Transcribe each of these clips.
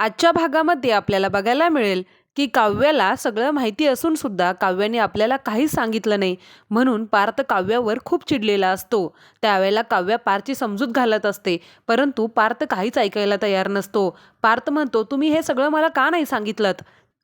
आजच्या भागामध्ये आपल्याला बघायला मिळेल की काव्याला सगळं माहिती असून सुद्धा काव्याने आपल्याला काहीच सांगितलं नाही. म्हणून पार्थ काव्यावर खूप चिडलेला असतो. त्यावेळेला काव्या पार्थची समजूत घालत असते. परंतु पार्थ काहीच ऐकायला तयार नसतो. पार्थ म्हणतो तुम्ही हे सगळं मला का नाही सांगितलं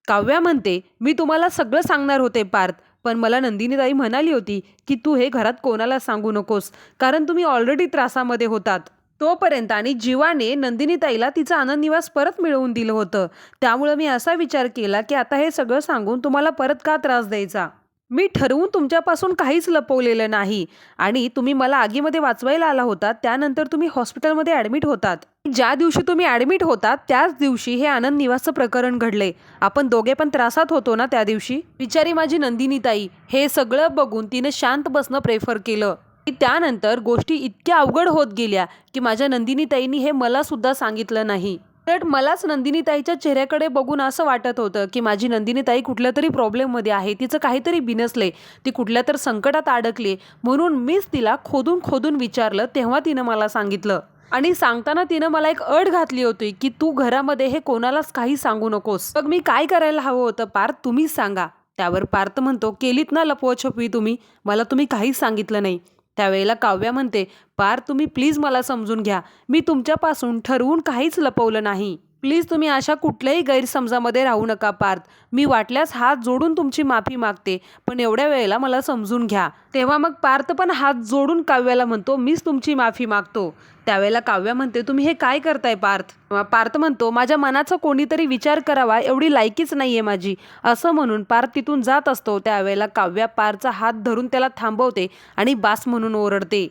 काव्या म्हणते मी तुम्हाला सगळं सांगणार होते पार्थ पण मला नंदिनीताई म्हणाली होती की तू हे घरात कोणाला सांगू नकोस कारण तुम्ही ऑलरेडी त्रासामध्ये होतात. तोपर्यंत आणि जीवाने नंदिनीताईला तिचा आनंद निवास परत मिळवून दिलं होतं. त्यामुळं मी असा विचार केला की आता हे सगळं सांगून तुम्हाला परत का त्रास द्यायचा? मी ठरवून तुमच्यापासून काहीच लपवलेलं नाही. आणि तुम्ही मला आगीमध्ये वाचवायला आला होता त्यानंतर तुम्ही हॉस्पिटलमध्ये ॲडमिट होतात. ज्या दिवशी तुम्ही ॲडमिट होतात त्याच दिवशी हे आनंद निवासचं प्रकरण घडले आपण दोघे पण त्रासात होतो ना त्या दिवशी? बिचारी माझी नंदिनीताई हे सगळं बघून तिने शांत बसणं प्रेफर केलं. की त्यानंतर गोष्टी इतक्या अवघड होत गेल्या की माझ्या नंदिनीताईंनी हे मला सुद्धा सांगितलं नाही. उलट मलाच नंदिनीताईच्या चेहऱ्याकडे बघून असं वाटत होतं की माझी नंदिनीताई कुठल्या तरी प्रॉब्लेममध्ये आहे तिचं काहीतरी बिनसले ती कुठल्या तर संकटात अडकली म्हणून मीच तिला खोदून खोदून विचारलं तेव्हा तिनं मला सांगितलं. आणि सांगताना तिनं मला एक अट घातली होती की तू घरामध्ये हे कोणालाच काही सांगू नकोस. मग मी काय करायला हवं होतं पार्थ तुम्हीच सांगा. त्यावर पार्थ म्हणतो केलीत ना लपवछपवी तुम्ही? मला तुम्ही काहीच सांगितलं नाही. त्यावेळेला काव्या म्हणते पार तुम्ही प्लीज मला समजून घ्या. मी तुमच्यापासून ठरवून काहीच लपवलं नाही. प्लीज तुम्ही अशा कुठल्याही गैरसमजामध्ये राहू नका पार्थ. मी वाटल्यास हात जोडून तुमची माफी मागते पण एवढ्या वेळेला मला समजून घ्या. तेव्हा मग पार्थ पण हात जोडून काव्याला म्हणतो मीच तुमची माफी मागतो. त्यावेळेला काव्या म्हणते तुम्ही हे काय करताय पार्थ? पार्थ म्हणतो माझ्या मनाचा कोणीतरी विचार करावा एवढी लायकीच नाहीये माझी. असं म्हणून पार्थ तिथून जात असतो. त्यावेळेला काव्या पारचा हात धरून त्याला थांबवते आणि बास म्हणून ओरडते.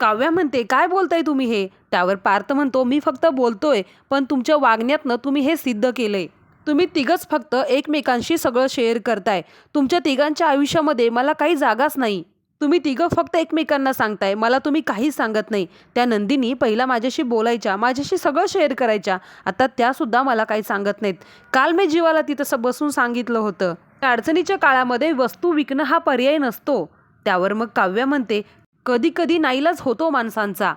काव्या म्हणते काय बोलताय तुम्ही हे? त्यावर पार्थ म्हणतो मी फक्त बोलतोय पण तुमच्या वागण्यातनं तुम्ही हे सिद्ध केलंय. तुम्ही तिघच फक्त एकमेकांशी सगळं शेअर करताय. तुमच्या तिघांच्या आयुष्यामध्ये मला काही जागाच नाही. तुम्ही तिघं फक्त एकमेकांना सांगताय. मला तुम्ही काहीच सांगत नाही. त्या नंदिनी पहिला माझ्याशी बोलायच्या माझ्याशी सगळं शेअर करायच्या. आता त्यासुद्धा मला काही सांगत नाहीत. काल मी जीवाला तिथं बसून सांगितलं होतं. त्या अडचणीच्या काळामध्ये वस्तू विकणं हा पर्याय नसतो. त्यावर मग काव्या म्हणते कधी कधी नाईलाज होतो माणसांचा.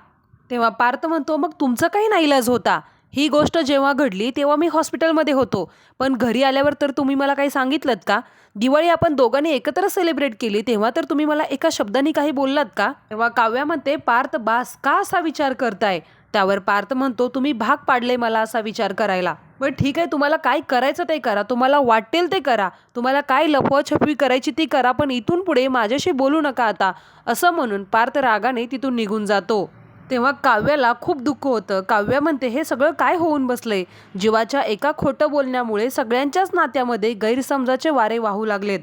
तेव्हा पार्थ म्हणतो मग तुमचं काही नाईलाज होता? ही गोष्ट जेव्हा घडली तेव्हा मी हॉस्पिटलमध्ये होतो. पण घरी आल्यावर तर तुम्ही मला काही सांगितलं का? दिवाळी आपण दोघांनी एकत्र सेलिब्रेट केली तेव्हा तर तुम्ही मला एका शब्दाने काही बोललात का? तेव्हा काव्यामध्ये पार्थ बास का असा विचार करताय? त्यावर पार्थ म्हणतो तुम्ही भाग पाडले मला असा विचार करायला. बरं ठीक आहे तुम्हाला काय करायचं ते करा. तुम्हाला वाटेल ते करा. तुम्हाला काय लपवाछपवी करायची ती करा पण इथून पुढे माझ्याशी बोलू नका आता. असं म्हणून पार्थ रागाने तिथून निघून जातो. तेव्हा काव्याला खूप दुःख होतं. काव्या म्हणते हे सगळं काय होऊन बसलंय? जीवाच्या एका खोटं बोलण्यामुळे सगळ्यांच्याच नात्यामध्ये गैरसमजाचे वारे वाहू लागलेत.